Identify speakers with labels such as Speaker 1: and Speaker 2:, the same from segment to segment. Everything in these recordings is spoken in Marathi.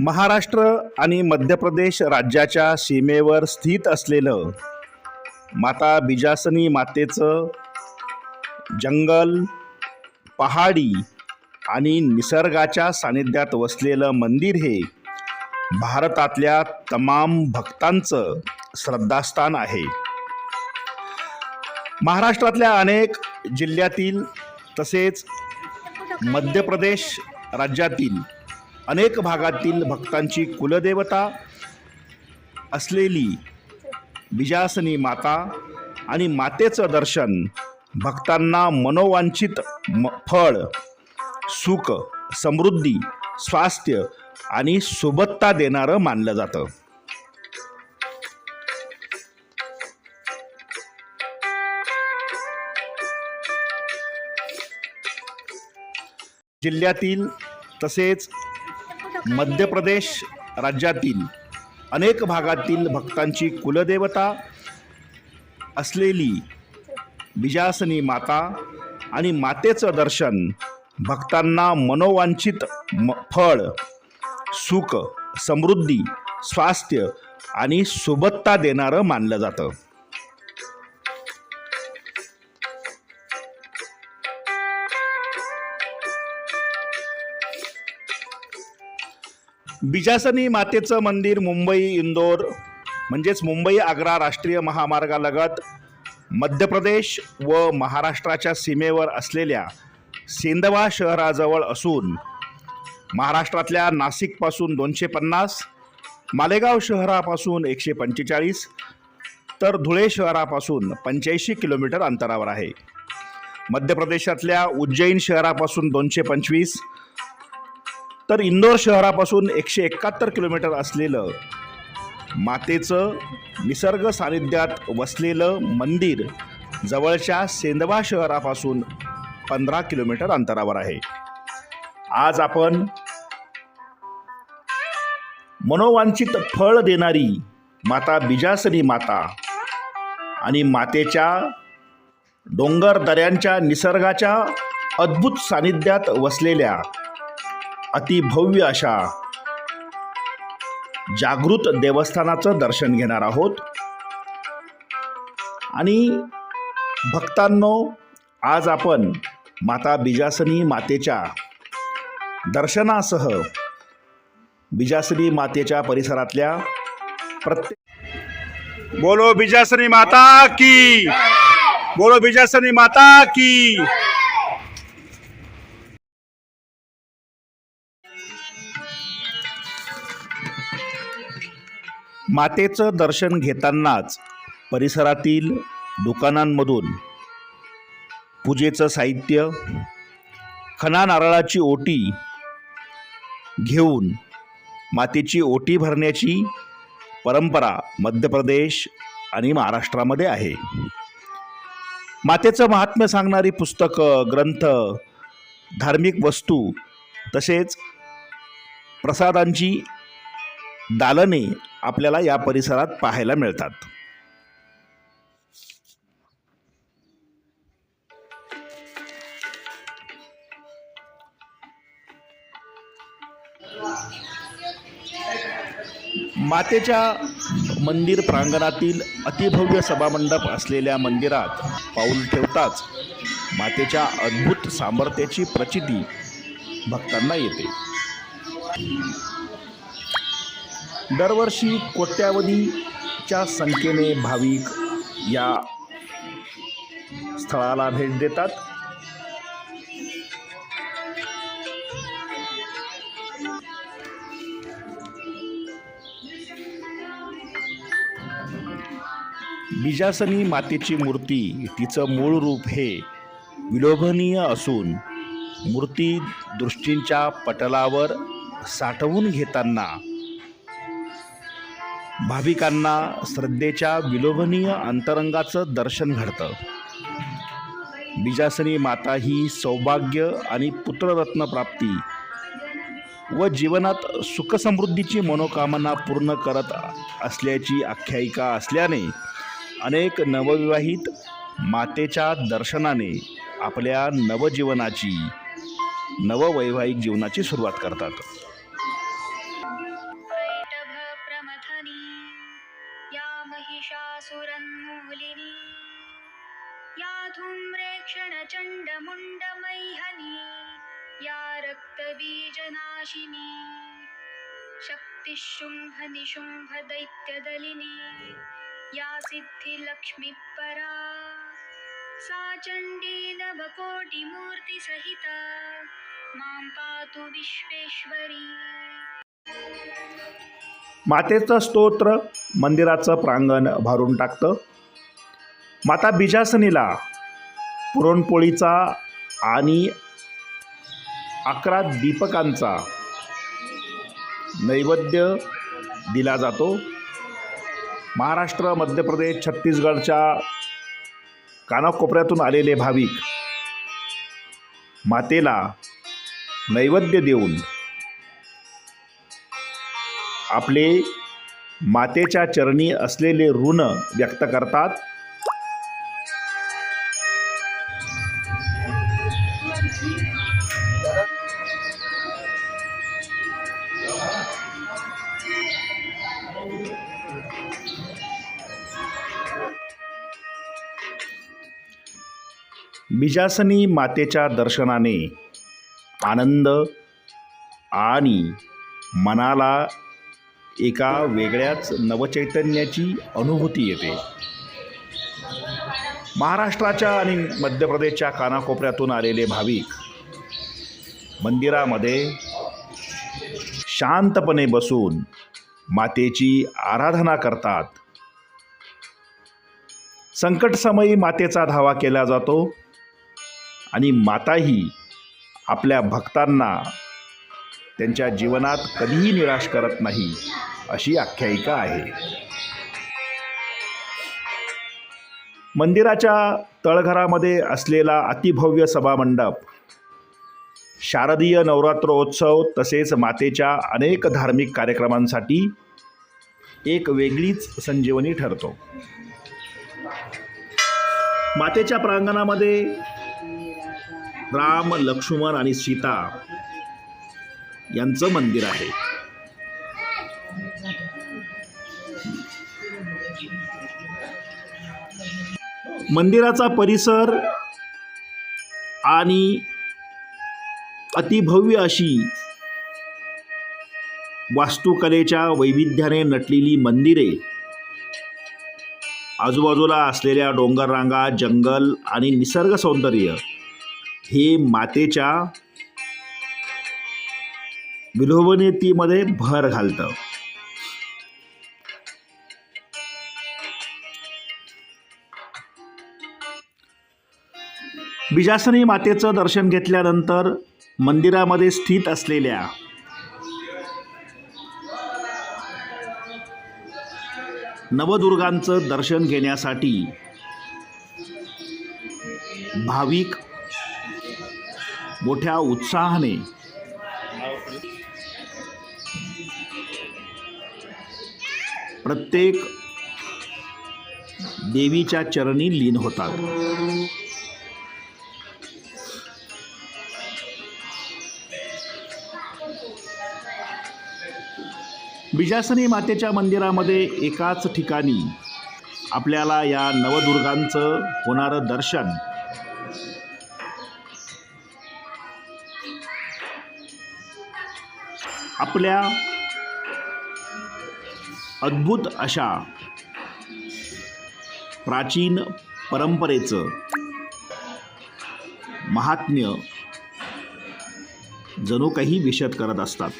Speaker 1: महाराष्ट्र आणि मध्य प्रदेश राज्याच्या सीमेवर स्थित असलेलं माता बिजासनी मातेचं जंगल पहाडी आणि निसर्गाच्या सानिध्यात वसलेलं मंदिर हे भारतातल्या तमाम भक्तांचं श्रद्धास्थान आहे. महाराष्ट्रातल्या अनेक जिल्ह्यातील तसेच मध्य प्रदेश राज्यातील अनेक भागातील भक्तांची कुलदेवता असलेली बिजासनी माता आणि मातेचं दर्शन भक्तांना मनोवांछित म फळ सुख समृद्धी स्वास्थ्य आणि सुबत्ता देणारं मानलं जातं. जिल्ह्यातील तसेच मध्य प्रदेश राज्यातील अनेक भागातील भक्तांची कुलदेवता असलेली बिजासनी माता आणि मातेचं दर्शन भक्तांना मनोवांछित म फळ सुख समृद्धी स्वास्थ्य आणि सुबत्ता देणारं मानलं जातं. बिजासनी मातेचं मंदिर मुंबई इंदोर म्हणजेच मुंबई आग्रा राष्ट्रीय महामार्गालगत मध्य प्रदेश व महाराष्ट्राच्या सीमेवर असलेल्या सेंदवा शहराजवळ असून महाराष्ट्रातल्या नाशिकपासून दोनशे पन्नास मालेगाव शहरापासून एकशे पंचेचाळीस तर धुळे शहरापासून पंच्याऐंशी किलोमीटर अंतरावर आहे. मध्य प्रदेशातल्या उज्जैन शहरापासून दोनशे पंचवीस तर इंदोर शहरापासून एकशे एकाहत्तर किलोमीटर असलेलं मातेचं निसर्ग सानिध्यात वसलेलं मंदिर जवळच्या सेंदवा शहरापासून पंधरा किलोमीटर अंतरावर आहे. आज आपण मनोवांछित फळ देणारी माता बिजासनी माता आणि मातेच्या डोंगर दऱ्यांच्या निसर्गाच्या अद्भुत सानिध्यात वसलेल्या अतिभव्य अशा जागृत देवस्थानाचं दर्शन घेणार आहोत. आणि भक्तांनो आज आपण माता बिजासनी मातेच्या दर्शनासह बिजासनी मातेच्या परिसरातल्या प्रत्येक बोलो बिजासनी माता की बोलो बिजासनी माता की. मातेचं दर्शन घेतानाच परिसरातील दुकानांमधून पूजेचं साहित्य खना नारळाची ओटी घेऊन मातेची ओटी भरण्याची परंपरा मध्य प्रदेश आणि महाराष्ट्रामध्ये आहे. मातेचं महात्म्य सांगणारी पुस्तकं ग्रंथ धार्मिक वस्तू तसेच प्रसादांची दालने आपल्याला या परिसरात पाहायला मिळतात. मातेच्या मंदिर प्रांगणातील अतिभव्य सभामंडप असलेल्या मंदिरात पाऊल ठेवताच मातेच्या अद्भुत सामर्थ्याची प्रचिती भक्तांना येते. दरवर्षी कोट्यावधीच्या संख्येने भाविक या स्थळाला भेट देतात. बिजासनी मातेची मूर्ती तिचं मूळ रूप हे विलोभनीय असून मूर्ती दृष्टींच्या पटलावर साठवून घेताना भाविकांना श्रद्धेच्या विलोभनीय अंतरंगाचं दर्शन घडतं. बिजासनी माता ही सौभाग्य आणि पुत्ररत्न प्राप्ती व जीवनात सुखसमृद्धीची मनोकामना पूर्ण करत असल्याची आख्यायिका असल्याने अनेक नवविवाहित मातेच्या दर्शनाने आपल्या नवजीवनाची नववैवाहिक जीवनाची सुरुवात करतात.
Speaker 2: बीजनाशिनी शक्तिशुम्भनिशुम्भदैत्यदलिनी या सिद्धिलक्ष्मीपरा सा चण्डी नवकोटिमूर्तिसहिता मां पातु विश्वेश्वरी।
Speaker 1: मातेचं स्तोत्र मंदिराचं प्रांगण भरून टाकतं. माता बिजासनीला पुरणपोळीचा आणि अकरा दीपकांचा नैवेद्य दिला जातो. महाराष्ट्र मध्य प्रदेश छत्तीसगडच्या कानाकोपऱ्यातून आलेले भाविक मातेला नैवेद्य देऊन आपले मातेच्या चरणी असलेले ऋण व्यक्त करतात. बिजासनी मातेच्या दर्शनाने आनंद आणि मनाला एका वेगळ्याच नवचैतन्याची अनुभूती येते. महाराष्ट्राच्या आणि मध्य प्रदेशच्या कानाकोपऱ्यातून आलेले भाविक मंदिरामध्ये शांतपणे बसून मातेची आराधना करतात. संकटसमयी मातेचा धावा केला जातो. आणि माताही आपल्या भक्तांना त्यांच्या जीवनात कधीही निराश करत नाही अशी आख्यायिका आहे. मंदिराच्या तळघरामध्ये असलेला अतिभव्य सभामंडप शारदीय नवरात्रोत्सव तसेच मातेच्या अनेक धार्मिक कार्यक्रमांसाठी एक वेगळीच संजीवनी ठरतो. मातेच्या प्रांगणामध्ये राम लक्ष्मण आणि सीता यांचं मंदिर आहे. मंदिराचा परिसर आणि अतिभव्य अशी वास्तुकलेच्या वैविध्याने नटलेली मंदिरे आजूबाजूला असलेल्या डोंगररांगा जंगल आणि निसर्ग सौंदर्य हे मातेच्या विलोभनीतीमध्ये भर घालतं. बिजासनी मातेचं दर्शन घेतल्यानंतर मंदिरामध्ये स्थित असलेल्या नवदुर्गांचं दर्शन घेण्यासाठी भाविक मोठ्या उत्साहाने. प्रत्येक देवीच्या चरणी लीन होतात. बिजासनी मातेच्या मंदिरामध्ये एकाच ठिकाणी आपल्याला या नवदुर्गांचं होणारं दर्शन आपल्या अद्भुत अशा प्राचीन परंपरेचं महात्म्य जणू काही विशद करत असतात.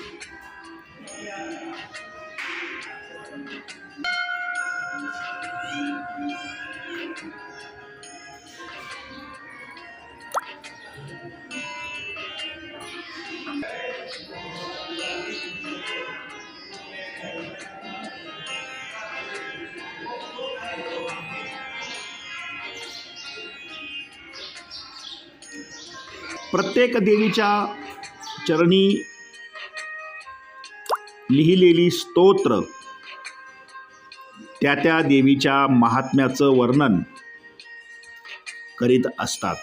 Speaker 1: प्रत्येक देवीच्या चरणी लिहिलेली स्तोत्र त्या त्या देवीच्या महात्म्याचं वर्णन करीत असतात.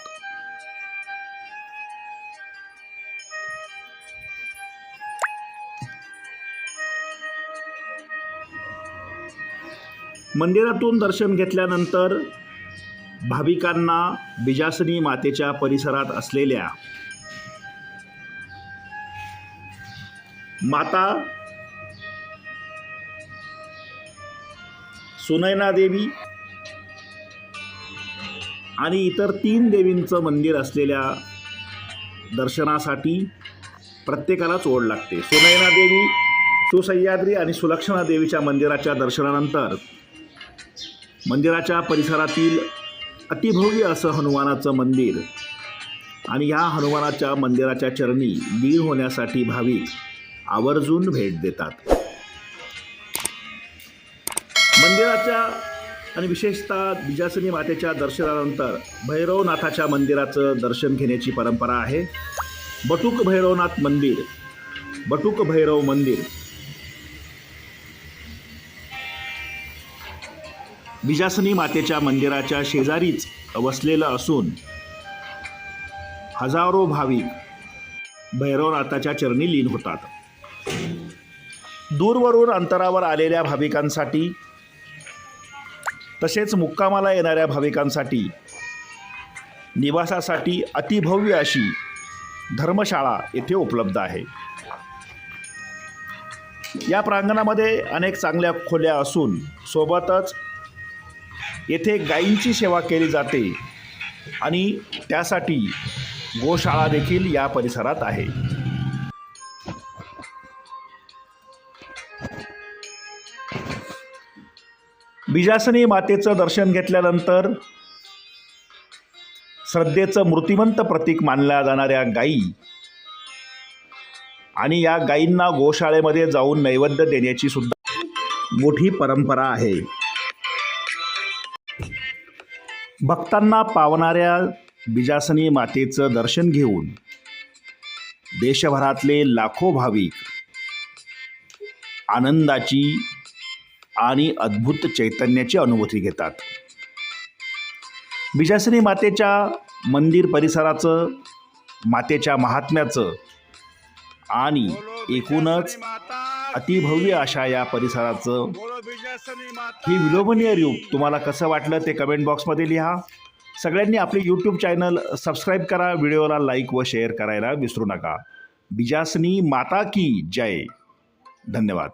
Speaker 1: मंदिरातून दर्शन घेतल्यानंतर भाविकांना बिजासनी मातेच्या परिसरात असलेल्या माता सुनैना देवी आणि इतर तीन देवींचं मंदिर असलेल्या दर्शनासाठी प्रत्येकालाच ओढ लागते. सुनैना देवी सुसह्याद्री आणि सुलक्षणा देवीच्या मंदिराच्या दर्शनानंतर मंदिराच्या परिसरातील अतिभव्य असं हनुमानाचं मंदिर आणि या हनुमानाच्या मंदिराच्या चरणी लीन होण्यासाठी भाविक आवर्जून भेट देतात. मंदिराच्या आणि विशेषतः बिजासनी मातेच्या दर्शनानंतर भैरवनाथाच्या मंदिराचं दर्शन घेण्याची परंपरा आहे. बटुक भैरवनाथ मंदिर बटुक भैरव मंदिर बिजासनी मातेच्या मंदिराच्या शेजारीच वसलेलं असून हजारो भाविक भैरवनाथाच्या चरणी लीन होतात. दूरवरून अंतरावर आलेल्या भाविकांसाठी तसेच मुक्कामाला येणाऱ्या भाविकांसाठी निवासासाठी अतिभव्य अशी धर्मशाळा येथे उपलब्ध आहे. या प्रांगणामध्ये अनेक चांगल्या खोल्या असून सोबतच येथे गायींची सेवा केली जाते. आणि त्यासाठी गोशाळा देखील या परिसरात आहे. बिजासनी मातेचं दर्शन घेतल्यानंतर श्रद्धेचं मूर्तिमंत प्रतीक मानल्या जाणाऱ्या गायी आणि या गायींना गोशाळेमध्ये जाऊन नैवेद्य देण्याची सुद्धा मोठी परंपरा आहे. भक्तांना पावणाऱ्या बिजासनी मातेचं दर्शन घेऊन देशभरातले लाखो भाविक आनंदाची आणि अद्भुत चैतन्याची अनुभूती घेतात. बिजासनी मातेच्या मंदिर परिसराचं मातेच्या महात्म्याचं आणि एकूणच अतिभव्य अशा या परिसराचं. ही विलोभनीय रूप तुम्हाला कसं वाटलं ते कमेंट बॉक्समध्ये लिहा. सगळ्यांनी आपले यूट्यूब चॅनल सबस्क्राईब करा व्हिडिओला लाईक व शेअर करायला विसरू नका. बिजासनी माता की जय. धन्यवाद.